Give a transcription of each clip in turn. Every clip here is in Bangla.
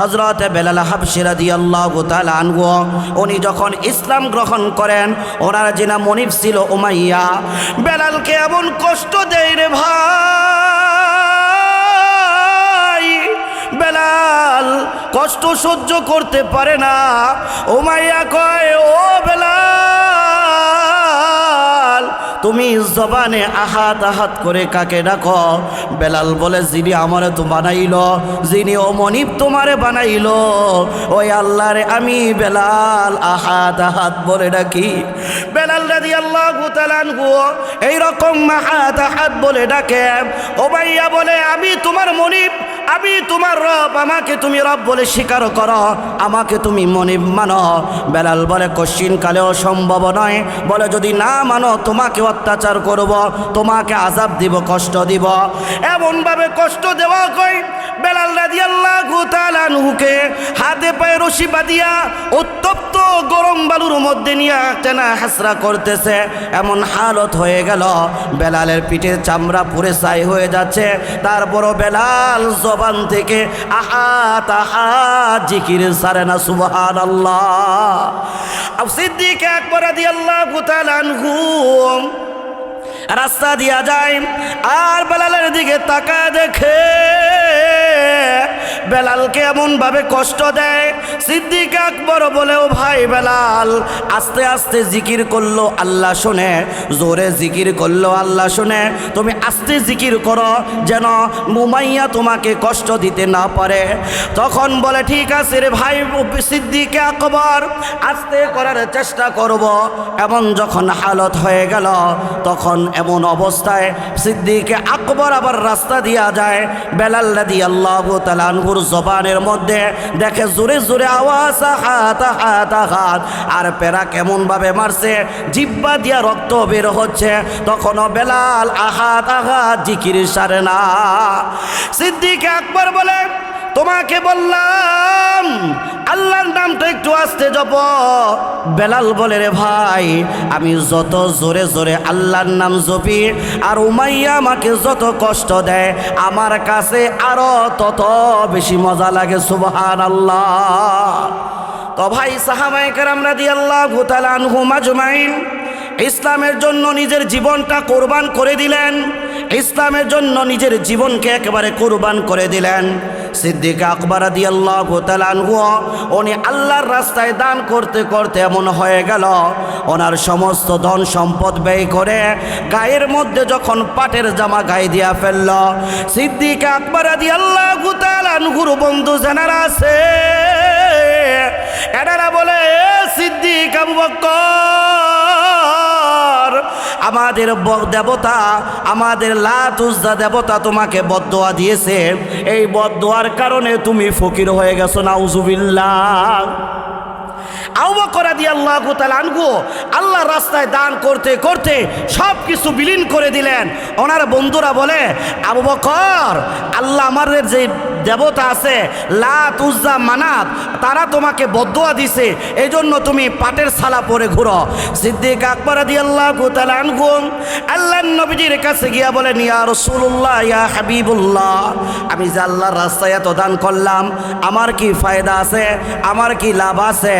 হজরত বেলাল হাবসিরা দিয়াল্লাহ আনহু, উনি যখন ইসলাম গ্রহণ করেন, ওনার যিনা মনিব ছিল উমাইয়া, বেলালকে এমন কষ্ট দেয় রে ভাই, বেলাল কষ্ট সহ্য করতে পারে না। উমাইয়া কয়, ও বেলাল তুমি জবানে আহাত আহাত করে কাকে ডাকো? বেলাল বলে, যিনি আমারে তো বানাইল, যিনি ও মনিব তোমারে বানাইল, ওই আল্লাহরে আমি বেলাল আহাত আহাত বলে ডাকি। বেলাল রাদি আল্লাহ গুতালানহু এইরকম আহাত আহাত বলে ডাকে। ও ভাইয়া বলে, আমি তোমার মনিব আমি তোমার রব, আমাকে তুমি রব বলে স্বীকার করো, আমাকে তুমি মনে মানো। বেলাল বলে কশ্চিন কালেও সম্ভব নয়। বলে, যদি না মানো, তোমাকে অত্যাচার করব, তোমাকে আজাব দিব, কষ্ট দিব। এমনভাবে কষ্ট দেওয়া কই বেলাল রাজি আল্লাহ গুতালানহুকে হাতে পায়ে রশি বাঁধিয়া উত্তপ্ত গরম বালুর মধ্যে নিয়ে টেনা হাসরা করতেছে। এমন হালত হয়ে গেল। বেলালের পিঠের চামড়া পুরে ছাই হয়ে যাচ্ছে। তারপরও বেলাল জবান থেকে আহা তাহা জিকির সারে না সুবহান আল্লাহ সিদ্দিক একবার দিয়ে আল্লাহ গুতালানহু রাস্তা দিয়া যায়। আর বেলালের দিকে তাকা দেখে বেলালকে এমন ভাবে কষ্ট দেয়। সিদ্দিক আকবর বলেও ভাই বেলাল, আস্তে আস্তে জিকির করল, আল্লাহ শোনে। জোরে জিকির করল, আল্লাহ শোনে। তুমি আস্তে জিকির করো, যেন মুমাইয়া তোমাকে কষ্ট দিতে না পারে। তখন বলে, ঠিক আছে রে ভাই, সিদ্দিকে আকবর, আস্তে করার চেষ্টা করব। এমন যখন হালত হয়ে গেল, তখন এমন অবস্থায় সিদ্দিকে আকবর আবার রাস্তা দিয়া যায়। বেলাল রাদি আল্লাহ তালানহুর জবানের মধ্যে দেখে জোরে জোরে আওয়াজ হাত হাত হাত আর পেরা কেমন ভাবে মারছে, জিব্বা দিয়া রক্ত বের হচ্ছে। তখনও বেলাল আহাত আহাত জিকির সারে না। সিদ্দিক আকবর বলে, তোমাকে বললাম আল্লাহর নামটা একটু আসতে যাব বেলাল বলে, রে ভাই, আমি যত জোরে জোরে আল্লাহর নাম জপি আর উমাইয়া আমাকে যত কষ্ট দেয়, আমার কাছে আরও তত বেশি মজা লাগে সুবহান আল্লাহ তো ভাই সাহাবাই কারামরা দি আল্লাহ ভুতালান হুমাজুমাইন ইসলামের জন্য নিজের জীবনটা কোরবান করে দিলেন, ইসলামের জন্য নিজের জীবনকে একেবারে কোরবান করে দিলেন। সিদ্দিক আকবর দিয়ে আল্লাহ উনি আল্লাহর রাস্তায় দান করতে করতে এমন হয়ে গেল। ওনার সমস্ত ধন সম্পদ ব্যয় করে গায়ের মধ্যে যখন পাটের জামা গায়ে দিয়া ফেলল, সিদ্দিক আকবর দিয়ে আল্লাহ গুতালানহুর বন্ধু জানারা আছে। এনারা বলে, "এ সিদ্দিক আবু বক্কর আমাদের দেবতা, আমাদের লাতুজা দেবতা তোমাকে বদোয়া দিয়েছে। এই বদোয়ার কারণে তুমি ফকির হয়ে গেছো, নাউজুবিল্লাহ। আউবকরা দিয়ে আল্লাহ আনগু আল্লাহ রাস্তায় দান করতে করতে সব কিছু বিলীন করে দিলেন। ওনার বন্ধুরা বলে, আবু বকর, আল্লাহ আমাদের যে দেবতা আছে লাত উজ্জা মানাত, তারা তোমাকে বদোয়া দিছে এই জন্য তুমি পাটের সালা পরে ঘুরো। সিদ্দিক আকবর আদি আল্লাহ আল্লাহ নবীজির কাছে গিয়া বলেন, ইয়া রসুল্লাহ ইয়া হাবিবুল্লাহ। আমি যে আল্লাহর রাস্তায় এত দান করলাম, আমার কি ফায়দা আছে? আমার কি লাভ আছে?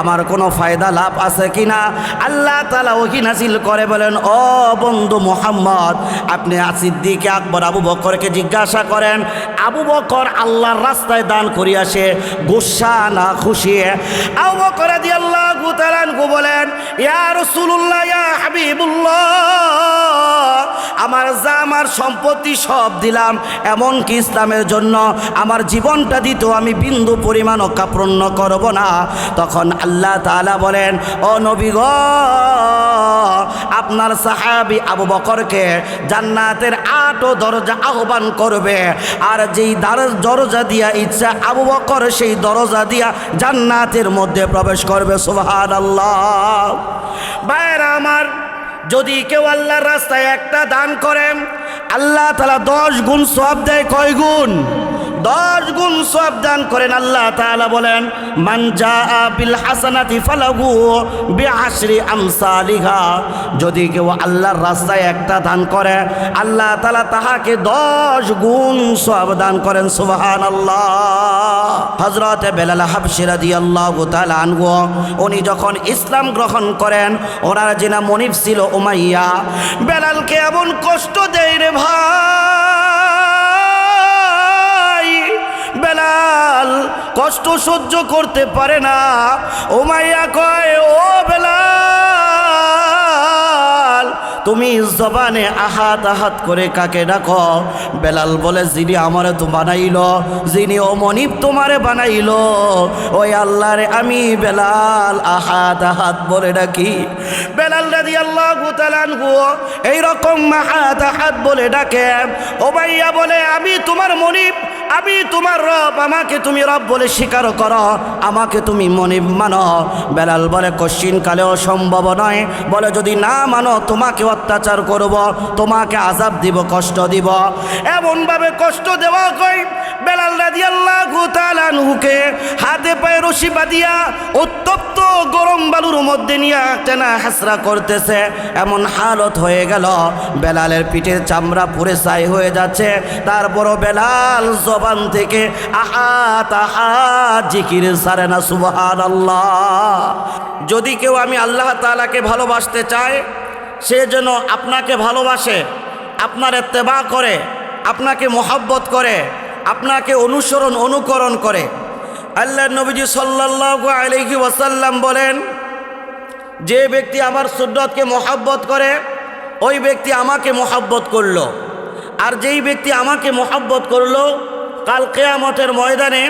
আমার কোনো ফায়দা, লাভ আছে কি না আল্লাহ তালা ওহি নাসিল করে বলেন, ও বন্ধু মোহাম্মদ, আপনি সিদ্দিকে আকবর আবু বকরকে জিজ্ঞাসা করেন, আবু বকর আল্লাহর রাস্তায় দান করিয়াছে গুসা না খুশি আবু বকর দি আল্লাহ বলেন হাবিবুল্লাহ, আমার যা আমার সম্পত্তি সব দিলাম, এমনকি ইসলামের জন্য আমার জীবনটা দিত, আমি বিন্দু পরিমাণ অকাপ্রণ্য করব না। তখন আল্লাহ তাআলা বলেন, ও নবী আপনার সাহাবি আবু বকরকে জান্নাতের আটো দরজা আহ্বান করবে, আর যেই দ্বার- দরজা দিয়া ইচ্ছা আবু বকর সেই দরজা দিয়া জান্নাতের মধ্যে প্রবেশ করবে সুবহান আল্লাহ বাইরা আমার, যদি কেউ আল্লাহর রাস্তায় একটা দান করেন, আল্লাহ তালা দশ গুণ সব দেয় কয় গুণ? দশ গুণ সব দান করেন আল্লাহ তাআলা বলেন, মান জাআ বিল হাসানাতি ফালাহু বিআশরি আমসালিহা। যদি কেউ আল্লাহর রাস্তায় একটা দান করে, আল্লাহ তাআলা তাহাকে দশ গুণ সব দান করেন, সুবহানাল্লাহ। হযরত বেলাল হাবশি রাদিয়াল্লাহু তাআলা আনহু, উনি যখন ইসলাম গ্রহণ করেন, ওনার যিনা মনিব ছিল উমাইয়া, বেলালকে এমন কষ্ট দেয় রে ভাই। কষ্ট সহ্য করতে পারে না। উমাইয়া কয়, ও বেলাল, তুমি জবানে আহাত আহাত করে কাকে ডাকো? বেলাল বলে, যিনি আমারে তো বানাইল, যিনি ও মনিব তোমারে বানাইল, ওই আল্লাহরে আমি বেলাল আহাত আহাত বলে ডাকি। বেলাল রাদি আল্লাহ গুতালানহু এইরকম আহাত আহাত বলে ডাকে। ও ভাইয়া বলে, আমি তোমার মনিব আমি তোমার রব, আমাকে তুমি রব বলে স্বীকার করো, আমাকে তুমি মনে মানো। বেলাল বলে কশ্চিন কালে অসম্ভব নয়। বলে, যদি না মানো, তোমাকে অত্যাচার করব, তোমাকে আজাব দিব, কষ্ট দিব। এমনভাবে কষ্ট দেওয়া কই বেলাল রাজি আল্লাহ হাতে পায়ে রশি বাঁধিয়া উত্তপ্ত গরম বালুর মধ্যে নিয়ে টেনা হাসরা করতেছে। এমন হালত হয়ে গেল, বেলালের পিঠের চামড়া পুরে ছাই হয়ে যাচ্ছে। তারপরও বেলাল জবান থেকে আহা তাহা জিকির সারে না সুবহান আল্লাহ যদি কেউ আমি আল্লাহ তালাকে ভালোবাসতে চায় সে যেন আপনাকে ভালোবাসে, আপনার এত্তেবা করে, আপনাকে মোহাব্বত করে আপনাকে অনুসরণ, অনুকরণ করে। আল্লাহ নবীজি সাল্লাল্লাহু আলাইহি ওয়াসাল্লাম বলেন, যে ব্যক্তি আমার সুন্নতকে মহাব্বত করে, ওই ব্যক্তি আমাকে মহাব্বত করল। আর যেই ব্যক্তি আমাকে মহাব্বত করল, কাল কেয়ামতের ময়দানে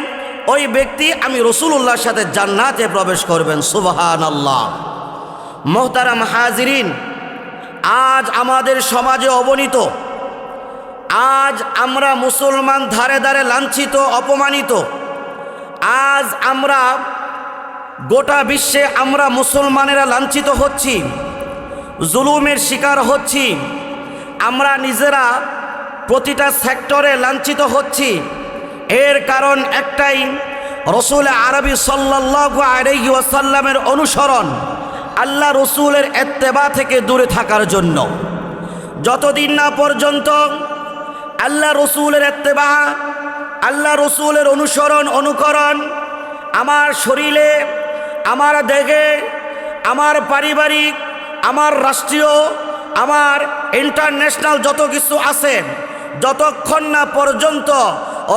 ওই ব্যক্তি আমি রসুল্লাহর সাথে জান্নাতে প্রবেশ করবেন সুবহান আল্লাহ মোহতারাম হাজিরিন, আজ আমাদের সমাজে অবনীত আজ আমরা মুসলমান ধারে ধারে লাঞ্ছিত, অপমানিত। আজ আমরা গোটা বিশ্বে আমরা মুসলমানেরা লাঞ্ছিত হচ্ছি, জুলুমের শিকার হচ্ছি, আমরা নিজেরা প্রতিটা সেক্টরে লাঞ্ছিত হচ্ছি। এর কারণ একটাই, রসুল আরবি সাল্লাল্লাহু আলাইহি ওয়াসাল্লামের অনুসরণ আল্লাহ রসুলের এত্তেবা থেকে দূরে থাকার জন্য। যতদিন না পর্যন্ত আল্লাহ রসুলের এত্তেবা, আল্লাহ রসুলের অনুসরণ, অনুকরণ আমার শরীরে, আমার দেহে, আমার পারিবারিক, আমার রাষ্ট্রীয়, আমার ইন্টারন্যাশনাল যত কিছু আছে, যতক্ষণ না পর্যন্ত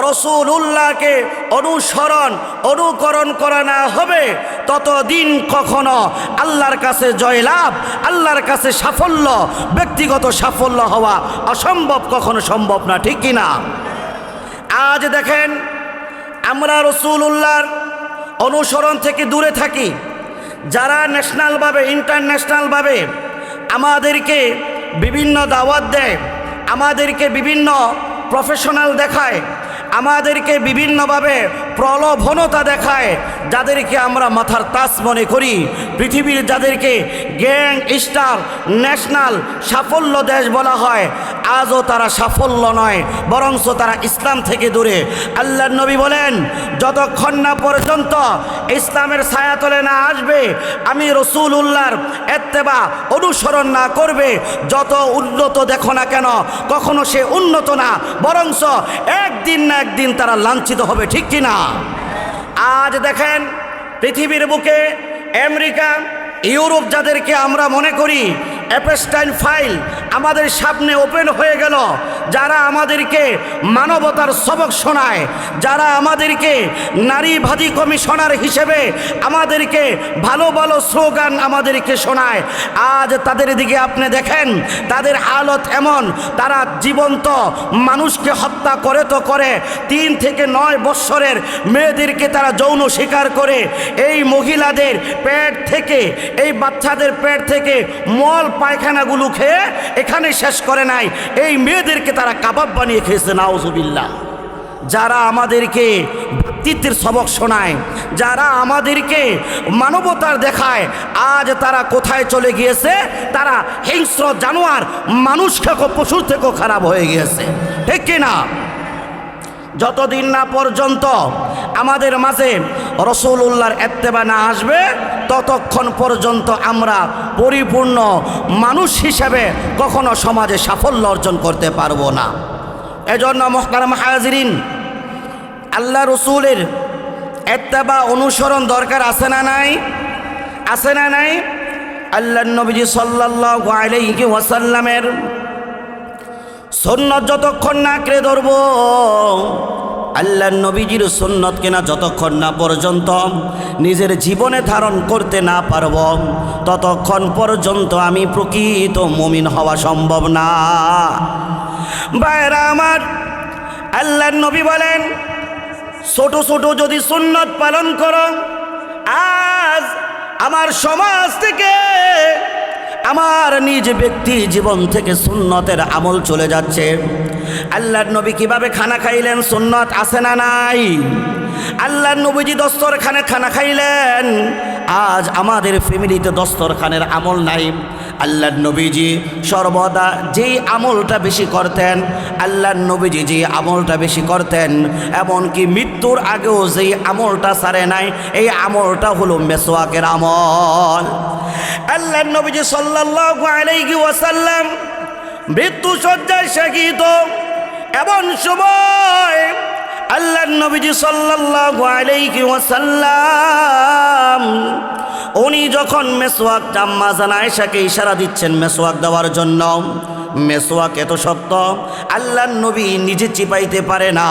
রসুল্লাহকে অনুসরণ, অনুকরণ করা না হবে, ততদিন কখনো আল্লাহর কাছে জয়লাভ, আল্লাহর কাছে সাফল্য, ব্যক্তিগত সাফল্য হওয়া অসম্ভব কখনো সম্ভব না, ঠিক কিনা? আজ দেখেন, আমরা রসুল্লাহর অনুসরণ থেকে দূরে থাকি। যারা ন্যাশনালভাবে ইন্টারন্যাশনালভাবে আমাদেরকে বিভিন্ন দাওয়াত দেয়, আমাদেরকে বিভিন্ন প্রফেশনাল দেখায় আমাদেরকে বিভিন্নভাবে প্রলোভনতা দেখায়, যাদেরকে আমরা মাথার তাস মনে করি। পৃথিবীর যাদেরকে গ্যাং, স্টার, ন্যাশনাল সাফল্য দেশ বলা হয়, আজও তারা সাফল্য নয় বরঞ্চ তারা ইসলাম থেকে দূরে। আল্লাহ নবী বলেন, যতক্ষণ না পর্যন্ত ইসলামের ছায়াতলে না আসবে, আমি রসুল উল্লাহর এত্তেবা অনুসরণ না করবে, যত উন্নত দেখো না কেন, কখনো সে উন্নত না বরঞ্চ একদিন না একদিন তারা লাঞ্ছিত হবে, ঠিক কিনা? আজ দেখেন পৃথিবীর বুকে আমেরিকা ইউরোপ যাদেরকে আমরা মনে করি অ্যাপেস্টাইন ফাইল আমাদের সামনে ওপেন হয়ে গেল। যারা আমাদেরকে মানবতার সবক শোনায়, যারা আমাদেরকে নারীবাদী কমিশনার হিসেবে আমাদেরকে ভালো ভালো স্লোগান আমাদেরকে শোনায়, আজ তাদের দিকে আপনি দেখেন, তাদের হালত এমন, তারা জীবন্ত মানুষকে হত্যা করে তো করে, তিন থেকে নয় বৎসরের মেয়েদেরকে তারা যৌন শিকার করে, এই মহিলাদের পেট থেকে, এই বাচ্চাদের পেট থেকে মল পায়খানাগুলো খেয়ে এখানে শেষ করে নাই। এই মেয়েদেরকে তারা কাবাব বানিয়ে খেয়েছে নাওজুবিল্লা যারা আমাদেরকে ব্যক্তিত্বের সবক শোনায়, যারা আমাদেরকে মানবতার দেখায়, আজ তারা কোথায় চলে গিয়েছে? তারা হিংস্র জানোয়ার মানুষ থেকে পশুর থেকেও খারাপ হয়ে গিয়েছে। ঠিক কিনা? যতদিন না পর্যন্ত আমাদের মাঝে রসুল্লাহর এত্তেবা না আসবে, ততক্ষণ পর্যন্ত আমরা পরিপূর্ণ মানুষ হিসেবে কখনো সমাজে সাফল্য অর্জন করতে পারব না। এজন্য মহকারাম হাজিরিন, আল্লাহ রসুলের এত্তেবা অনুসরণ দরকার আছে না নাই? আছে না নাই? আল্লাহ নবীজি আলাইহি ওয়াসাল্লামের সুন্নত যতক্ষণ না আঁকড়ে ধরব আল্লাহ নবীজির সুন্নত কেনা যতক্ষণ না পর্যন্ত নিজের জীবনে ধারণ করতে না পারব, ততক্ষণ পর্যন্ত আমি প্রকৃত মমিন হওয়া সম্ভব না। বাইরা আমার আল্লাহ নবী বলেন, ছোট ছোট যদি সুন্নত পালন করো, আজ আমার সমাজ থেকে আমার নিজ ব্যক্তি জীবন থেকে সুন্নতের আমল চলে যাচ্ছে। আল্লাহর নবী কীভাবে খানা খাইলেন? সুন্নত আছে না নাই? আল্লাহর নবীজি দস্তরখানে খানা খাইলেন। আজ আমাদের ফ্যামিলিতে দস্তরখানের আমল নাই। আল্লাহর নবীজি সর্বদা যেই আমলটা বেশি করতেন, আল্লাহর নবীজি যে আমলটা বেশি করতেন, এমনকি মৃত্যুর আগেও যেই আমলটা সারে নাই, এই আমলটা হলো মেসোয়াকের আমল। আল্লাহর নবীজি সাল্লাল্লাহু আলাইহি ওয়াসাল্লাম মৃত্যু সজ্জায় শাকিত এমন সময় আল্লাহ নবীজি সাল্লাল্লাহু উনি যখন মেসওয়াক জাম্মা জান আয়েশাকে ইশারা দিচ্ছেন মেসওয়াক দেওয়ার জন্য, মেসওয়াক এত সত্য আল্লাহ নবী নিজে চিপাইতে পারে না।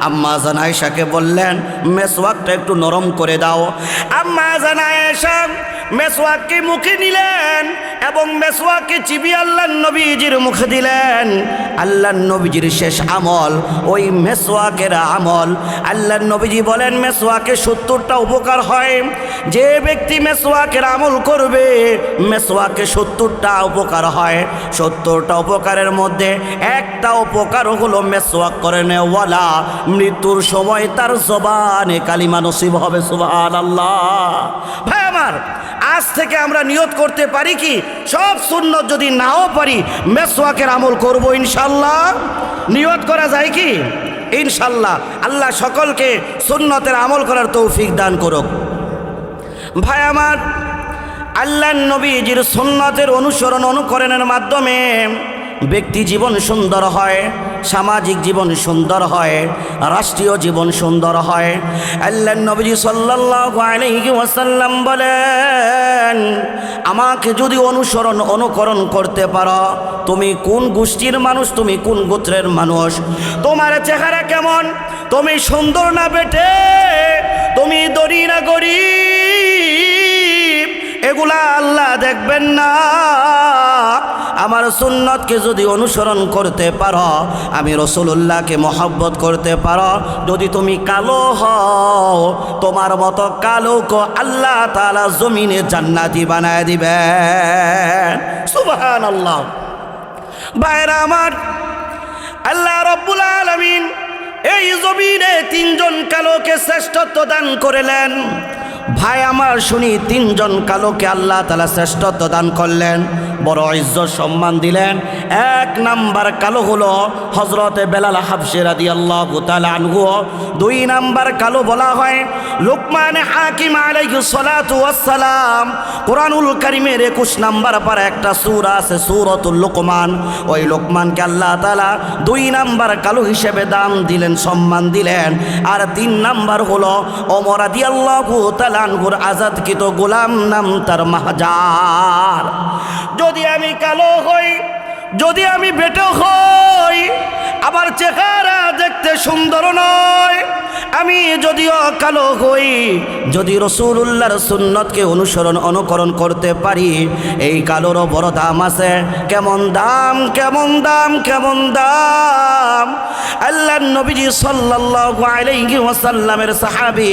আম্মা জান আয়েশাকে বললেন, মেসওয়াকটা একটু নরম করে দাও। আম্মা জান আয়েশা মেসওয়াককে মুখে নিলেন এবং মেসওয়াককে চিবি আল্লাহ নবীজির মুখে দিলেন। আল্লাহ নবীজির শেষ আমল, ওই মেসওয়াকের আমল। আল্লাহ নবীজি বলেন মেসোয়াকে সত্তরটা উপকার হয়। যে ব্যক্তি মেসওয়াকের আমল করবে মেসোয়াকে সত্তরটা উপকার হয়। সত্তরটা উপকারের মধ্যে একটা উপকার হলো মেসোয়াক করে নেওয়ালা। মৃত্যুর সময় তার জবানে কালিমা নসিব হবে সুবহান আল্লাহ ভাই আমার, আজ থেকে আমরা নিয়ত করতে পারি কি? সব সুন্নত যদি নাও পারি, মেসওয়াকের আমল করব ইনশাল্লাহ। নিয়ত করা যায় কি? ইনশাল্লাহ। আল্লাহ সকলকে সুন্নতের আমল করার তৌফিক দান করুক। ভাই আমার, আল্লাহ নবীজির সুন্নতের অনুসরণ অনুকরণের মাধ্যমে ব্যক্তি জীবন সুন্দর হয়। সামাজিক জীবন সুন্দর হয়, রাষ্ট্রীয় জীবন সুন্দর হয়। আল্লাহ নবীজি সাল্লাল্লাহু আলাইহি বলেন, আমাকে যদি অনুসরণ, অনুকরণ করতে পারো, তুমি কোন গোষ্ঠীর মানুষ, তুমি কোন গোত্রের মানুষ? তোমার চেহারা কেমন? তুমি সুন্দর না বেটে? তুমি দরি না গরিব? এগুলা আল্লাহ দেখবেন না। আমার সুন্নতকে যদি অনুসরণ করতে পারো, আমি রসুল্লাহকে মহব্বত করতে পারো। যদি তুমি কালো হও, তোমার মতো কালোকে আল্লাহ তালা জমিনে জান্নাতি বানায় দিবেন সুবহান আল্লাহ বাইরা আমার, আল্লাহ রব্বুল আলমিন এই জমিনে তিনজন কালোকে শ্রেষ্ঠত্ব দান করিলেন। ভাই আমার, শুনি, তিনজন কালোকে আল্লাহ তালা শ্রেষ্ঠত্ব দান করলেন, বড় ইজ্জত সম্মান দিলেন। এক নাম্বার কালো হলো হজরতে বেলাল হাফসে রাদি আল্লাহ আনহু। দুই নাম্বার কালো বলা হয় লোকমান হাকিম ওয়াসসালাম। কোরআনুল কারিমের একুশ নাম্বার পর একটা সুর আছে সূরাতুল লোকমান। ওই লোকমানকে আল্লাহ তালা দুই নাম্বার কালো হিসেবে দাম দিলেন, সম্মান দিলেন। আর তিন নাম্বার হলো ওমর রাদিয়াল্লাহু তাআলা আনহুর আজাদকৃত গোলাম নাম তার মাহজার। যদি আমি কালো হই, যদি আমি বেটো হই আবার চেহারা দেখতে সুন্দর নয়। আমি যদিও কালো হই, যদি রসুল্লাহর সুন্নতকে অনুসরণ অনুকরণ করতে পারি, এই কালোরও বড় দাম আছে। কেমন দাম কেমন দাম কেমন দাম? আল্লাহ নবীজি সাল্লাল্লাহু আলাইহি ওয়াসাল্লামের সাহাবী